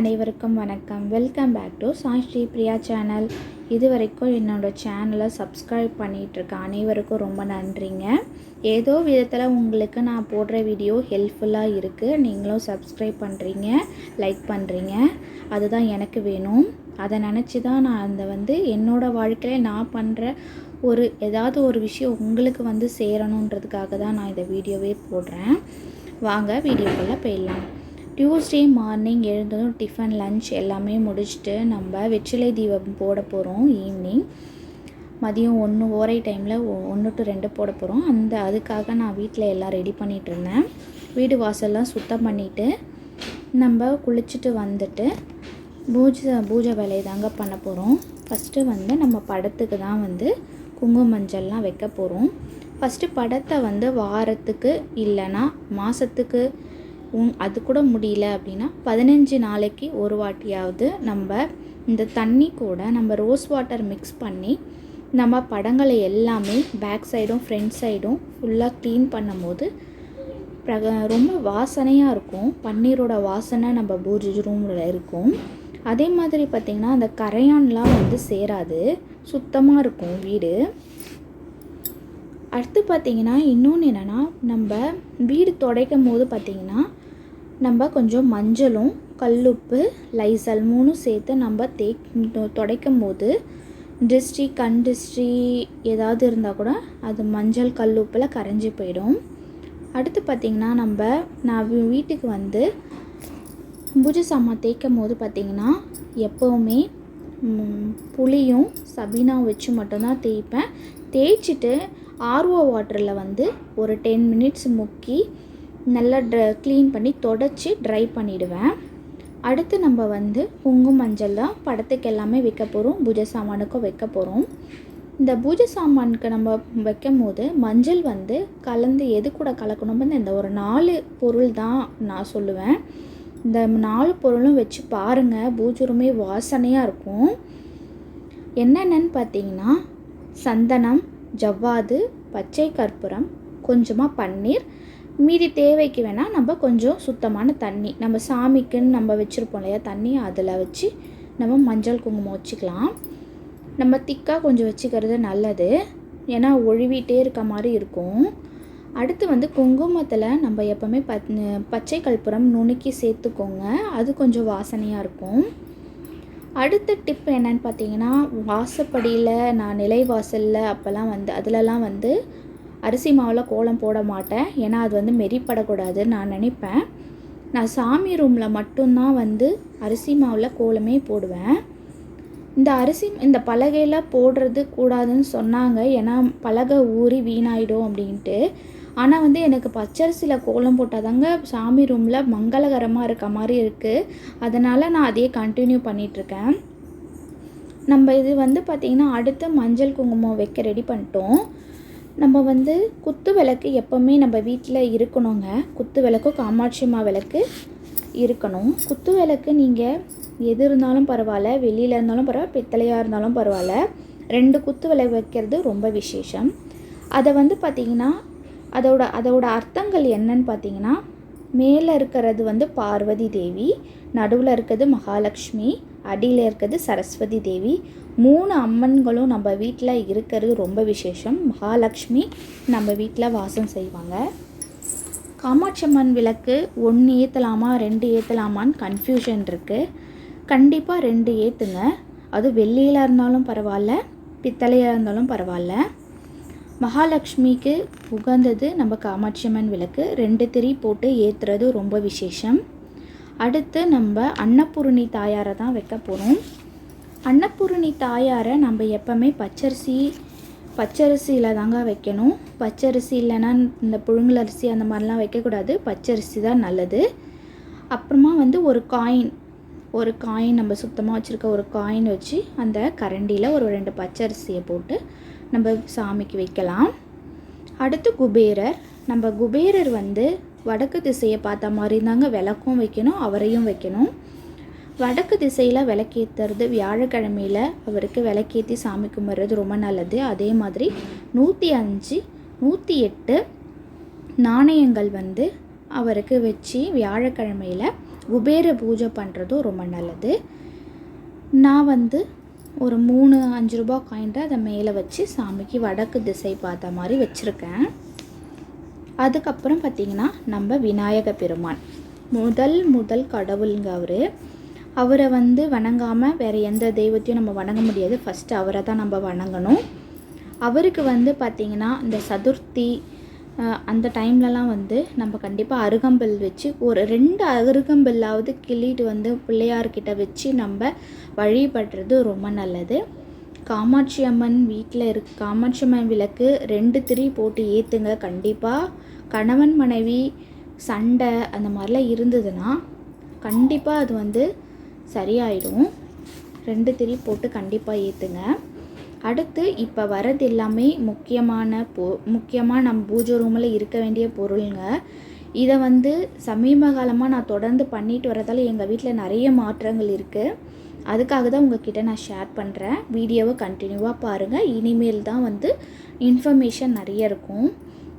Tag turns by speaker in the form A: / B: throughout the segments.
A: அனைவருக்கும் வணக்கம். Welcome back to Sai Sri Priya channel இது வரைக்கும் என்னோடய சேனலை சப்ஸ்கிரைப் பண்ணிகிட்ருக்க அனைவருக்கும் ரொம்ப நன்றிங்க. ஏதோ விதத்தில் உங்களுக்கு நான் போடுற வீடியோ ஹெல்ப்ஃபுல்லாக இருக்குது நீங்களும் சப்ஸ்கிரைப் பண்ணுறீங்க லைக் பண்ணுறீங்க அதுதான் எனக்கு வேணும். அதை நினச்சி தான் நான் அந்த வந்து என்னோடய வாழ்க்கையில் நான் பண்ணுற ஒரு ஏதாவது ஒரு விஷயம் உங்களுக்கு வந்து சேரணுன்றதுக்காக தான் நான் இந்த வீடியோவே போடுறேன். வாங்க வீடியோக்குள்ளே போயிடலாம். டியூஸ்டே மார்னிங் எழுந்ததும் டிஃபன் லஞ்ச் எல்லாமே முடிச்சுட்டு நம்ம வெற்றிலை தீபம் போட போகிறோம் ஈவினிங் மதியம் ஒன்று ஓரை டைமில் ஒன்று டு ரெண்டு போட போகிறோம் அந்த அதுக்காக நான் வீட்டில் எல்லாம் ரெடி பண்ணிகிட்டு இருந்தேன். வீடு வாசல்லாம் சுத்தம் பண்ணிவிட்டு நம்ம குளிச்சுட்டு வந்துட்டு பூஜை பூஜை வேலையை தாங்க பண்ண போகிறோம் ஃபஸ்ட்டு வந்து நம்ம படத்துக்கு தான் வந்து குங்கும மஞ்சள்லாம் வைக்க போகிறோம் ஃபஸ்ட்டு படத்தை வந்து வாரத்துக்கு இல்லைன்னா மாதத்துக்கு உன் அது கூட முடியல அப்படின்னா பதினஞ்சு நாளைக்கு ஒரு வாட்டியாவது நம்ம இந்த தண்ணி கூட நம்ம ரோஸ் வாட்டர் மிக்ஸ் பண்ணி நம்ம படங்களை எல்லாமே பேக் சைடும் ஃப்ரண்ட் சைடும் ஃபுல்லாக க்ளீன் பண்ணும்போது பிரக ரொம்ப வாசனையாக இருக்கும். பன்னீரோட வாசனை நம்ம பூஜை ரூமில் இருக்கும். அதே மாதிரி பார்த்திங்கன்னா அந்த கரையான்லாம் வந்து சேராது. சுத்தமாக இருக்கும் வீடு. அடுத்து பார்த்திங்கன்னா இன்னொன்று என்னென்னா நம்ம வீடு துடைக்கும் போது பார்த்திங்கன்னா நம்ம கொஞ்சம் மஞ்சளும் கல்லுப்பு லைசல் மூணும் சேர்த்து நம்ம தேக் துடைக்கும் போது டிஸ்ட்ரி கண் டிஸ்ட்ரி ஏதாவது இருந்தால் கூட அது மஞ்சள் கல்லுப்பில் கரைஞ்சி போயிடும். அடுத்து பார்த்திங்கன்னா நம்ம நான் வீட்டுக்கு வந்து பூஜை சாமான் தேய்க்கும் போது பார்த்திங்கன்னா எப்போவுமே புளியும் சபீனா வச்சு மட்டும்தான் தேய்ப்பேன். தேய்ச்சிட்டு ஆர்ஓ வாட்டரில் வந்து ஒரு டென் மினிட்ஸ் முக்கி நல்லா ட்ர க்ளீன் பண்ணி தொடச்சி ட்ரை பண்ணிவிடுவேன் அடுத்து நம்ம வந்து குங்கும மஞ்சள் தான் படத்துக்கு எல்லாமே வைக்க போகிறோம் பூஜை சாமானுக்கும் வைக்க போகிறோம் இந்த பூஜை சாமானுக்கு நம்ம வைக்கும் போது மஞ்சள் வந்து கலந்து எது கூட கலக்கணும்னு இந்த ஒரு நாலு பொருள் தான் நான் சொல்லுவேன். இந்த நாலு பொருளும் வச்சு பாருங்கள் பூஜருமே வாசனையாக இருக்கும். என்னென்னு பார்த்தீங்கன்னா சந்தனம் ஜவ்வாது பச்சை கற்பூரம் கொஞ்சமாக பன்னீர் மீதி தேவைக்கு வேணால் நம்ம கொஞ்சம் சுத்தமான தண்ணி. நம்ம சாமிக்குன்னு நம்ம வச்சுருப்போம் இல்லையா தண்ணி அதில் வச்சு நம்ம மஞ்சள் குங்குமம் வச்சுக்கலாம். நம்ம திக்காக கொஞ்சம் வச்சுக்கிறது நல்லது. ஏன்னா ஒழுவிட்டே இருக்க மாதிரி இருக்கும். அடுத்து வந்து குங்குமத்தில் நம்ம எப்போவுமே பத் பச்சை கற்பூரம் நுணுக்கி சேர்த்துக்கோங்க. அது கொஞ்சம் வாசனையாக இருக்கும். அடுத்த டிப் என்னன்னு பார்த்தீங்கன்னா வாசப்படியில் நான் நிலை வாசலில் அப்போல்லாம் வந்து அதிலலாம் வந்து அரிசி மாவில் கோலம் போட மாட்டேன். ஏன்னா அது வந்து மெரிப்படக்கூடாதுன்னு நான் நினைப்பேன். நான் சாமி ரூமில் மட்டும்தான் வந்து அரிசி மாவில் கோலமே போடுவேன். இந்த அரிசி இந்த பலகையில் போடுறது கூடாதுன்னு சொன்னாங்க. ஏன்னா பலகை ஊறி வீணாயிடும் அப்படின்ட்டு. ஆனால் வந்து எனக்கு பச்சரிசியில் கோலம் போட்டால் தாங்க சாமி ரூமில் மங்களகரமாக இருக்க மாதிரி இருக்குது அதனால் நான் அதையே கண்டினியூ பண்ணிகிட்ருக்கேன் நம்ம இது வந்து பார்த்திங்கன்னா அடுத்து மஞ்சள் குங்குமம் வைக்க ரெடி பண்ணிட்டோம். நம்ம வந்து குத்து விளக்கு எப்போவுமே நம்ம வீட்டில் இருக்கணுங்க. குத்து விளக்கு காமாட்சி அம்மா விளக்கு இருக்கணும். குத்து விளக்கு நீங்கள் எது இருந்தாலும் பரவாயில்ல வெளியில் இருந்தாலும் பரவாயில்ல பித்தளையாக இருந்தாலும் பரவாயில்ல. ரெண்டு குத்து விளக்கு வைக்கிறது ரொம்ப விசேஷம். அதை வந்து பார்த்திங்கன்னா அதோட அதோட அர்த்தங்கள் என்னன்னு பார்த்தீங்கன்னா மேலே இருக்கிறது வந்து பார்வதி தேவி நடுவில் இருக்கிறது மகாலட்சுமி அடியில் இருக்கிறது சரஸ்வதி தேவி. மூணு அம்மன்களும் நம்ம வீட்டில் இருக்கிறது ரொம்ப விசேஷம். மகாலட்சுமி நம்ம வீட்டில் வாசம் செய்வாங்க. காமாட்சி அம்மன் விளக்கு ஒன்று ஏற்றலாமா ரெண்டு ஏற்றலாமான்னு கன்ஃபியூஷன் இருக்குது கண்டிப்பாக ரெண்டு ஏற்றுங்க அது வெள்ளியில் இருந்தாலும் பரவாயில்ல பித்தளையாக இருந்தாலும் பரவாயில்ல. மகாலட்சுமிக்கு உகந்தது நம்ம காமாட்சி அம்மன் விளக்கு. ரெண்டு திரி போட்டு ஏற்றுறது ரொம்ப விசேஷம். அடுத்து நம்ம அன்னபூரணி தாயாரை தான் வைக்க போகிறோம் அன்னபூரணி தாயாரை நம்ம எப்போவுமே பச்சரிசி பச்சரிசியில் தாங்க வைக்கணும். பச்சரிசி இல்லைன்னா இந்த புழுங்கலரிசி அந்த மாதிரிலாம் வைக்கக்கூடாது. பச்சரிசி தான் நல்லது. அப்புறமா வந்து ஒரு காயின் ஒரு காயின் நம்ம சுத்தமாக வச்சுருக்க ஒரு காயின் வச்சு அந்த கரண்டியில் ஒரு ரெண்டு பச்சரிசியை போட்டு நம்ம சாமிக்கு வைக்கலாம். அடுத்து குபேரர். நம்ம குபேரர் வந்து வடக்கு திசையை பார்த்த மாதிரி தாங்க விளக்கும் வைக்கணும் அவரையும் வைக்கணும். வடக்கு திசையில் விளக்கேற்றுறது வியாழக்கிழமையில் அவருக்கு விளக்கேற்றி சாமி கும்பிட்றது ரொம்ப நல்லது. அதே மாதிரி நூற்றி அஞ்சு நூற்றி எட்டு நாணயங்கள் வந்து அவருக்கு வச்சு வியாழக்கிழமையில் குபேர பூஜை பண்ணுறதும் ரொம்ப நல்லது. நான் வந்து ஒரு மூணு அஞ்சு ரூபா காயின்ட்டு அதை மேலே வச்சு சாமிக்கு வடக்கு திசை பார்த்த மாதிரி வச்சுருக்கேன். அதுக்கப்புறம் பார்த்திங்கன்னா நம்ம விநாயக பெருமான். முதல் முதல் கடவுளுங்க அவர். அவரை வந்து வணங்காமல் வேறு எந்த தெய்வத்தையும் நம்ம வணங்க முடியாது. ஃபஸ்ட்டு அவரை தான் நம்ம வணங்கணும். அவருக்கு வந்து பார்த்திங்கன்னா இந்த சதுர்த்தி அந்த டைம்லலாம் வந்து நம்ம கண்டிப்பாக அருகம்புல் வச்சு ஒரு ரெண்டு அருகம்புல்லாவது கிள்ளிட்டு வந்து பிள்ளையார்கிட்ட வச்சு நம்ம வழிபடுறது ரொம்ப நல்லது. காமாட்சி அம்மன் வீட்டில் இருக் காமாட்சி அம்மன் விளக்கு ரெண்டு திரி போட்டு ஏற்றுங்க கண்டிப்பாக கணவன் மனைவி சண்டை அந்த மாதிரிலாம் இருந்ததுன்னா கண்டிப்பாக அது வந்து சரியாயிடும். ரெண்டு திரி போட்டு கண்டிப்பாக ஏற்றுங்க அடுத்து இப்போ வரது எல்லாமே முக்கியமான பொ முக்கியமாக நம்ம பூஜை ரூமில் இருக்க வேண்டிய பொருளுங்க. இதை வந்து சமீப காலமாக நான் தொடர்ந்து பண்ணிட்டு வரதால் எங்கள் வீட்டில் நிறைய மாற்றங்கள் இருக்குது அதுக்காக தான் உங்ககிட்ட நான் ஷேர் பண்ணுறேன் வீடியோவை கண்டினியூவாக பாருங்கள் இனிமேல் தான் வந்து இன்ஃபர்மேஷன் நிறைய இருக்கும்.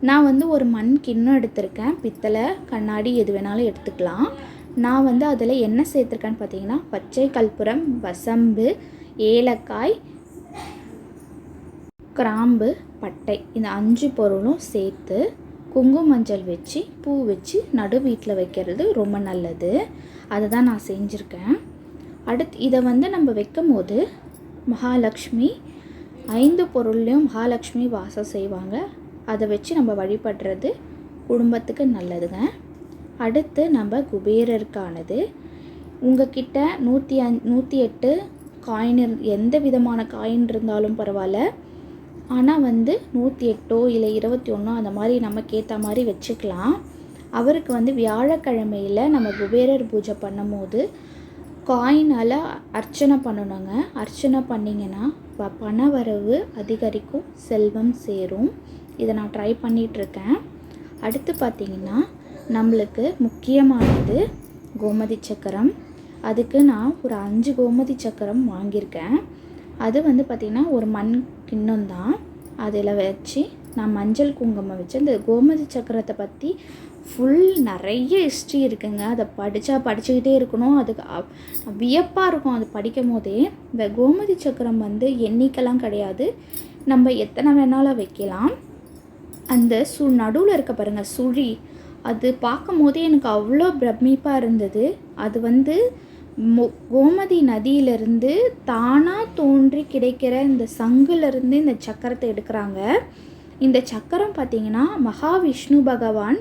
A: நான் வந்து ஒரு மண் கிண்ணம் எடுத்திருக்கேன். பித்தளை கண்ணாடி எது வேணாலும் எடுத்துக்கலாம். நான் வந்து அதில் என்ன சேர்த்துருக்கேன்னு பார்த்தீங்கன்னா பச்சை கற்பூரம் வசம்பு ஏலக்காய் கிராம்பு பட்டை இந்த அஞ்சு பொருளும் சேர்த்து குங்கும மஞ்சள் வச்சு பூ வச்சு நடு வீட்டில் வைக்கிறது ரொம்ப நல்லது. அதை தான் நான் செஞ்சுருக்கேன். அடுத்து இதை வந்து நம்ம வைக்கும் போது மகாலட்சுமி ஐந்து பொருள்லையும் மகாலட்சுமி வாசம் செய்வாங்க. அதை வச்சு நம்ம வழிபடுறது குடும்பத்துக்கு நல்லதுங்க. அடுத்து நம்ம குபேரருக்கானது. உங்ககிட்ட நூற்றி அஞ் நூற்றி எட்டு காயின் இரு- எந்த விதமான காயின் இருந்தாலும் பரவாயில்ல. ஆனால் வந்து நூற்றி எட்டோ இல்லை இருபத்தி ஒன்றோ அந்த மாதிரி நமக்கு ஏற்ற மாதிரி வச்சுக்கலாம். அவருக்கு வந்து வியாழக்கிழமையில் நம்ம குபேரர் பூஜை பண்ணும்போது காயினால் அர்ச்சனை பண்ணணுங்க. அர்ச்சனை பண்ணிங்கன்னா ப- பண வரவு அதிகரிக்கும் செல்வம் சேரும். இதை நான் ட்ரை பண்ணிகிட்ருக்கேன் அடுத்து பார்த்திங்கன்னா நம்மளுக்கு முக்கியமானது கோமதி சக்கரம். அதுக்கு நான் ஒரு அஞ்சு கோமதி சக்கரம் வாங்கியிருக்கேன். அது வந்து பார்த்திங்கன்னா ஒரு மண் கிண்ணம் தான் அதில் வச்சு நான் மஞ்சள் குங்குமம் வச்சு அந்த கோமதி சக்கரத்தை பற்றி ஃபுல் நிறைய ஹிஸ்ட்ரி இருக்குங்க. அதை படித்தா படிச்சுக்கிட்டே இருக்கணும். அதுக்கு வியப்பாக இருக்கும் அது படிக்கும் போதே இந்த கோமதி சக்கரம் வந்து எண்ணிக்கைலாம் கிடையாது. நம்ம எத்தனை வேணாலும் வைக்கலாம். அந்த சு நடுவில் இருக்க பாருங்கள் சுழி. அது பார்க்கும் போதே எனக்கு அவ்வளோ பிரமிப்பாக இருந்தது. அது வந்து கோமதி நதியிலிருந்து தானாக தோன்றி கிடைக்கிற இந்த சங்குலேருந்து இந்த சக்கரத்தை எடுக்கிறாங்க. இந்த சக்கரம் பார்த்தீங்கன்னா மகாவிஷ்ணு பகவான்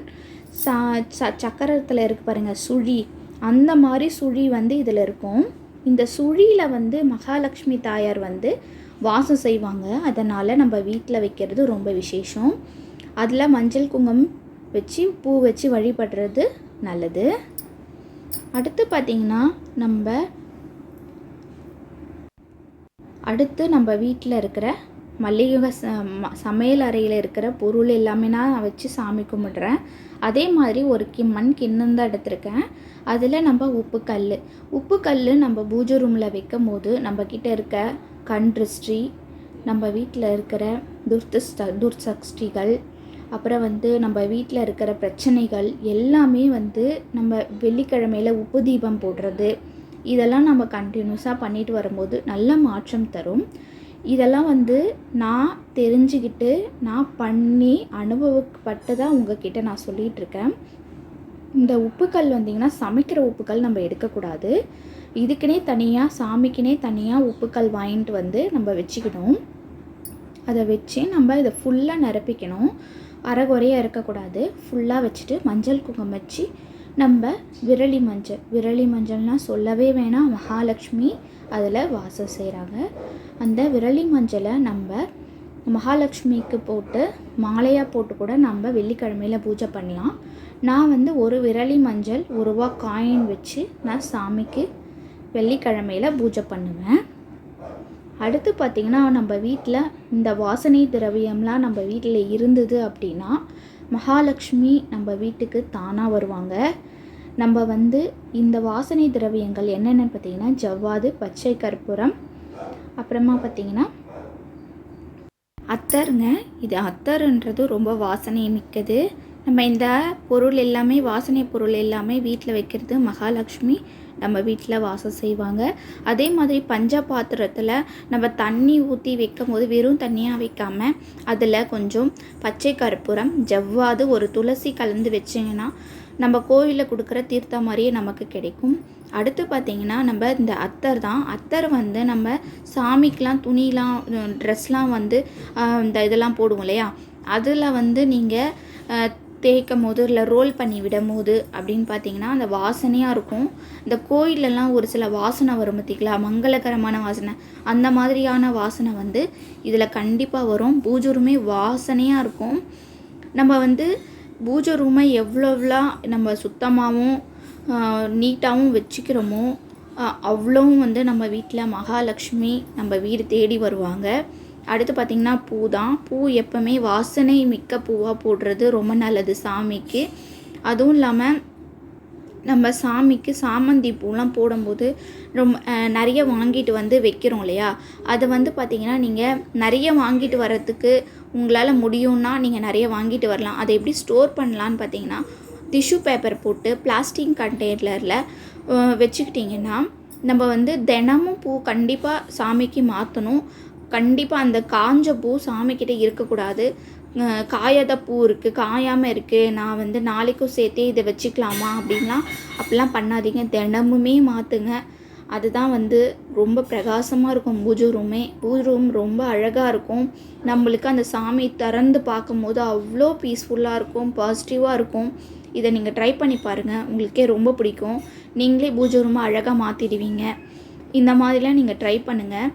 A: சா ச சக்கரத்தில் இருக்கு பாருங்கள் சுழி. அந்த மாதிரி சுழி வந்து இதில் இருக்கும். இந்த சுழியில் வந்து மகாலட்சுமி தாயார் வந்து வாசம் செய்வாங்க. அதனால் நம்ம வீட்டில் வைக்கிறது ரொம்ப விசேஷம். அதில் மஞ்சள் குங்குமம் வச்சு பூ வச்சு வழிபடுறது நல்லது. அடுத்து பார்த்திங்கன்னா நம்ம அடுத்து நம்ம வீட்டில் இருக்கிற மல்லிகை ச சமையல் அறையில் இருக்கிற பொருள் எல்லாமே நான் வச்சு சாமி கும்பிட்றேன். அதே மாதிரி ஒரு கி மண் கிண்ணம் தான் எடுத்திருக்கேன். அதில் நம்ம உப்பு கல் உப்பு கல் நம்ம பூஜை ரூமில் வைக்கும் போது நம்ம இருக்க கண் திருஷ்டி நம்ம வீட்டில் இருக்கிற துர்திஷ்ட துர்சக்ஷ்டிகள் அப்புறம் வந்து நம்ம வீட்டில் இருக்கிற பிரச்சனைகள் எல்லாமே வந்து நம்ம வெள்ளிக்கிழமையில் உப்பு தீபம் போடுறது. இதெல்லாம் நம்ம கண்டினியூஸாக பண்ணிட்டு வரும்போது நல்ல மாற்றம் தரும். இதெல்லாம் வந்து நான் தெரிஞ்சுக்கிட்டு நான் பண்ணி அனுபவப்பட்டு தான் உங்ககிட்ட நான் சொல்லிகிட்டு இருக்கேன் இந்த உப்புக்கல் வந்தீங்கன்னா சமைக்கிற உப்புக்கல் நம்ம எடுக்கக்கூடாது. இதுக்குனே தனியாக சாமிக்குனே தனியாக உப்புக்கல் வாங்கிட்டு வந்து நம்ம வச்சுக்கணும். அதை வச்சு நம்ம இதை ஃபுல்லாக நிரப்பிக்கணும். அரைகுறையாக இருக்கக்கூடாது. ஃபுல்லாக வச்சுட்டு மஞ்சள் குங்குமம் வச்சு நம்ம விரலி மஞ்சள். விரலி மஞ்சள்னால் சொல்லவே வேணாம். மகாலட்சுமி அதில் வாசம் செய்கிறாங்க அந்த விரலி மஞ்சளை நம்ம மகாலட்சுமிக்கு போட்டு மாலையாக போட்டு கூட நம்ம வெள்ளிக்கிழமையில் பூஜை பண்ணலாம். நான் வந்து ஒரு விரலி மஞ்சள் ஒரு ரூபா காயின் வச்சு நான் சாமிக்கு வெள்ளிக்கிழமையில் பூஜை பண்ணுவேன். அடுத்து பார்த்திங்கன்னா நம்ம வீட்டில் இந்த வாசனை திரவியம்லாம் நம்ம வீட்டில் இருந்தது அப்படின்னா மகாலட்சுமி நம்ம வீட்டுக்கு தானாக வருவாங்க. நம்ம வந்து இந்த வாசனை திரவியங்கள் என்னென்னு பார்த்திங்கன்னா ஜவ்வாது பச்சை கற்பூரம் அப்புறமா பார்த்தீங்கன்னா அத்தருங்க. இது அத்தருன்றது ரொம்ப வாசனை மிக்கது. நம்ம இந்த பொருள் எல்லாமே வாசனை பொருள் எல்லாமே வீட்டில் வைக்கிறது மகாலட்சுமி. நம்ம வீட்டில் வாசம் செய்வாங்க. அதே மாதிரி பஞ்ச பாத்திரத்தில் நம்ம தண்ணி ஊற்றி வைக்கும் போது வெறும் தண்ணியாக வைக்காமல் அதில் கொஞ்சம் பச்சை கற்பூரம் ஜவ்வாது ஒரு துளசி கலந்து வச்சிங்கன்னா நம்ம கோயிலில் கொடுக்குற தீர்த்தம் மாதிரியே நமக்கு கிடைக்கும். அடுத்து பார்த்திங்கன்னா நம்ம இந்த அத்தர் தான். அத்தர் வந்து நம்ம சாமிக்கெலாம் துணிலாம் ட்ரெஸ்லாம் வந்து இந்த இதெல்லாம் போடுவோம் இல்லையா? அதில் வந்து நீங்கள் தேய்க்கும் போது இல்லை ரோல் பண்ணி விடும் போது அப்படின்னு பார்த்தீங்கன்னா அந்த வாசனையாக இருக்கும். இந்த கோயிலெல்லாம் ஒரு சில வாசனை வரும் பார்த்திங்களா மங்களகரமான வாசனை. அந்த மாதிரியான வாசனை வந்து இதில் கண்டிப்பாக வரும். பூஜை வாசனையாக இருக்கும். நம்ம வந்து பூஜை ரூமை எவ்வளோலாம் நம்ம சுத்தமாகவும் நீட்டாகவும் வச்சுக்கிறோமோ அவ்வளோவும் வந்து நம்ம வீட்டில் மகாலட்சுமி நம்ம வீடு தேடி வருவாங்க. அடுத்து பார்த்திங்கன்னா பூ தான் பூ எப்போவுமே வாசனை மிக்க பூவாக போடுறது ரொம்ப நல்லது சாமிக்கு. அதுவும் இல்லாமல் நம்ம சாமிக்கு சாமந்தி பூலாம் போடும்போது ரொம்ப நிறைய வாங்கிட்டு வந்து வைக்கிறோம் இல்லையா? அதை வந்து பார்த்திங்கன்னா நீங்கள் நிறைய வாங்கிட்டு வர்றதுக்கு உங்களால் முடியும்னா நீங்கள் நிறைய வாங்கிட்டு வரலாம். அதை எப்படி ஸ்டோர் பண்ணலான்னு பார்த்தீங்கன்னா டிஷ்யூ பேப்பர் போட்டு பிளாஸ்டிக் கண்டெய்னரில் வச்சுக்கிட்டிங்கன்னா நம்ம வந்து தினமும் பூ கண்டிப்பாக சாமிக்கு மாற்றணும் கண்டிப்பாக அந்த காஞ்ச பூ சாமிக்கிட்ட இருக்கக்கூடாது. காயாத பூ இருக்குது காயாமல் இருக்குது நான் வந்து நாளைக்கும் சேர்த்தே இதை வச்சுக்கலாமா அப்படின்லாம் அப்படிலாம் பண்ணாதீங்க. தினமுமே மாற்றுங்க அதுதான் வந்து ரொம்ப பிரகாசமாக இருக்கும் பூஜை ரூமே. பூஜை ரூம் ரொம்ப அழகாக இருக்கும். நம்மளுக்கு அந்த சாமி திறந்து பார்க்கும்போது அவ்வளோ பீஸ்ஃபுல்லாக இருக்கும் பாசிட்டிவாக இருக்கும். இதை நீங்கள் ட்ரை பண்ணி பாருங்கள் உங்களுக்கே ரொம்ப பிடிக்கும். நீங்களே பூஜை ரூமை அழகாக மாற்றிடுவீங்க இந்த மாதிரிலாம் நீங்கள் ட்ரை பண்ணுங்கள்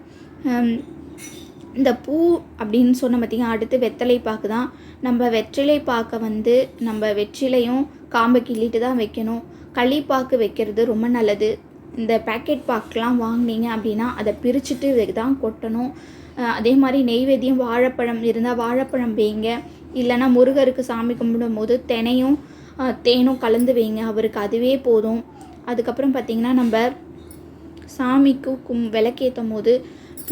A: இந்த பூ அப்படின்னு சொன்ன பார்த்தீங்க அடுத்து வெத்தலை பாக்கு தான். நம்ம வெற்றிலை பாக்கை வந்து நம்ம வெற்றிலையும் காம்பை கிள்ளிட்டு தான் வைக்கணும். களிப்பாக்கு வைக்கிறது ரொம்ப நல்லது. இந்த பேக்கெட் பாக்கெலாம் வாங்குனீங்க அப்படின்னா அதை பிரிச்சுட்டு தான் கொட்டணும். அதே மாதிரி நெய்வேத்தியம் வாழைப்பழம் இருந்தால் வாழைப்பழம் வைங்க. இல்லைன்னா முருகருக்கு சாமி கும்பிடும் போது தினையும் தேனும் கலந்து வைங்க. அவருக்கு அதுவே போதும். அதுக்கப்புறம் பார்த்திங்கன்னா நம்ம சாமிக்கு கும் விளக்கேற்றும் போது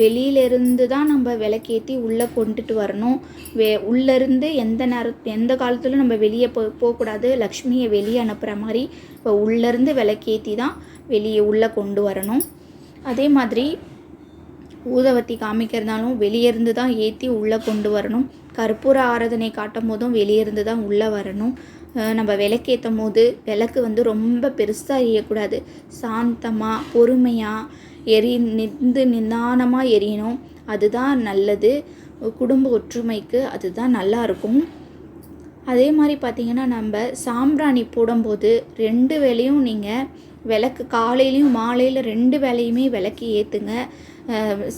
A: வெளியிலேருந்து தான் நம்ம விளக்கேற்றி உள்ளே கொண்டுட்டு வரணும். வே உள்ளேருந்து எந்த நேர எந்த காலத்திலும் நம்ம வெளியே போ போகக்கூடாது. லக்ஷ்மியை வெளியே அனுப்புகிற மாதிரி இப்போ உள்ளேருந்து விளக்கேற்றி தான் வெளியே உள்ளே கொண்டு வரணும். அதே மாதிரி ஊதவத்தி காமிக்கிறதாலும் வெளியேருந்து தான் ஏற்றி உள்ளே கொண்டு வரணும். கற்பூர ஆராதனை காட்டும் போதும் வெளியேருந்து தான் உள்ளே வரணும். நம்ம விளக்கேற்றும் போது விளக்கு வந்து ரொம்ப பெருசாக எரியக்கூடாது. சாந்தமாக பொறுமையாக எரி நின்று நிதானமாக எரியணும். அதுதான் நல்லது. குடும்ப ஒற்றுமைக்கு அதுதான் நல்லா இருக்கும். அதே மாதிரி பார்த்திங்கன்னா நம்ம சாம்பிராணி போடும்போது ரெண்டு வேளையும் நீங்கள் விளக்கு காலையிலையும் மாலையில் ரெண்டு வேலையுமே விளக்கு ஏற்றுங்க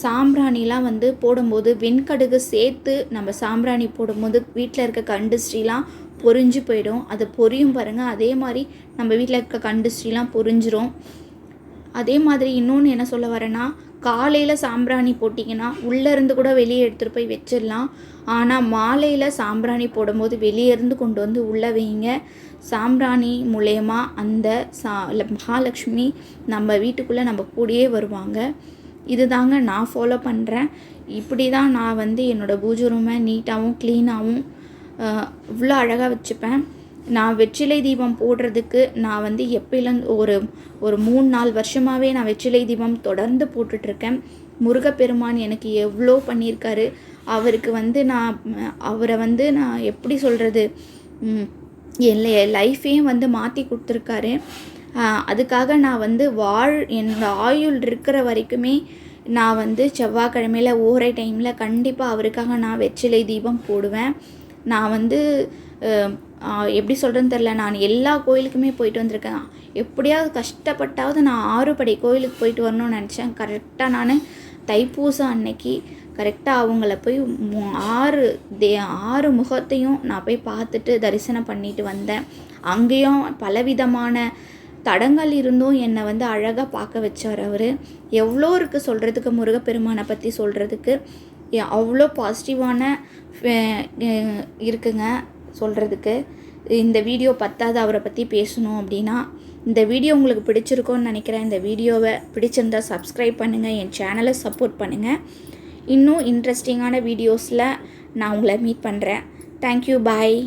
A: சாம்பிராணிலாம் வந்து போடும்போது வெண்கடுகு சேர்த்து நம்ம சாம்பிராணி போடும்போது வீட்டில் இருக்க கண்டுஸ்ட்ரிலாம் பொரிஞ்சு போயிடும். அது பொரியும் பாருங்கள் அதே மாதிரி நம்ம வீட்டில் இருக்க கண்டுஸ்ட்ரிலாம் பொரிஞ்சிரும் அதே மாதிரி இன்னொன்று என்ன சொல்ல வரேன்னா காலையில் சாம்பிராணி போட்டிங்கன்னா உள்ளேருந்து கூட வெளியே எடுத்துகிட்டு போய் வச்சிடலாம். ஆனால் மாலையில் சாம்பிராணி போடும்போது வெளியே இருந்து கொண்டு வந்து உள்ளே வைங்க. சாம்பிராணி மூலயமா அந்த சா மகாலட்சுமி நம்ம வீட்டுக்குள்ளே நம்ம கூடயே வருவாங்க. இது தாங்க நான் ஃபாலோ பண்ணுறேன் இப்படி தான் நான் வந்து என்னோடய பூஜை ரூமை நீட்டாகவும் க்ளீனாகவும் இவ்வளோ அழகாக வச்சுப்பேன். நான் வெற்றிலை தீபம் போடுறதுக்கு நான் வந்து எப்பயிலும் ஒரு ஒரு மூணு நாலு வருஷமாகவே நான் வெற்றிலை தீபம் தொடர்ந்து போட்டுட்ருக்கேன். முருகப்பெருமான் எனக்கு எவ்வளோ பண்ணியிருக்காரு. அவருக்கு வந்து நான் அவரை வந்து நான் எப்படி சொல்கிறது என் லைஃபையும் வந்து மாற்றி கொடுத்துருக்காரு. அதுக்காக நான் வந்து வாழ் என்னோடய ஆயுள் இருக்கிற வரைக்குமே நான் வந்து செவ்வாய்க்கிழமையில் ஓரை டைமில் கண்டிப்பாக அவருக்காக நான் வெற்றிலை தீபம் போடுவேன். நான் வந்து எப்படி சொல்கிறேன்னு தெரில நான் எல்லா கோயிலுக்குமே போயிட்டு வந்திருக்கேன். எப்படியாவது கஷ்டப்பட்டாவது நான் ஆறுபடை கோயிலுக்கு போயிட்டு வரணும்னு நினச்சேன். கரெக்டாக நான் தைப்பூசம் அன்னைக்கு கரெக்டாக அவங்கள போய் மு- ஆறு தே ஆறு முகத்தையும் நான் போய் பார்த்துட்டு தரிசனம் பண்ணிட்டு வந்தேன். அங்கேயும் பலவிதமான தடங்கள் இருந்தும் என்னை வந்து அழகாக பார்க்க வச்சார் அவர். எவ்வளோ இருக்குது சொல்கிறதுக்கு முருகப்பெருமானை பற்றி சொல்கிறதுக்கு அவ்வளோ பாசிட்டிவான இருக்குங்க. சொல்கிறதுக்கு இந்த வீடியோ பத்தாது அவரை பற்றி பேசணும் அப்படின்னா இந்த வீடியோ உங்களுக்கு பிடிச்சிருக்கோன்னு நினைக்கிறேன். இந்த வீடியோவை பிடிச்சிருந்தா சப்ஸ்கிரைப் பண்ணுங்கள் என் சேனலை சப்போர்ட் பண்ணுங்கள் இன்னும் இன்ட்ரெஸ்டிங்கான வீடியோஸில் நான் உங்களை மீட் பண்ணுறேன் தேங்க்யூ பாய்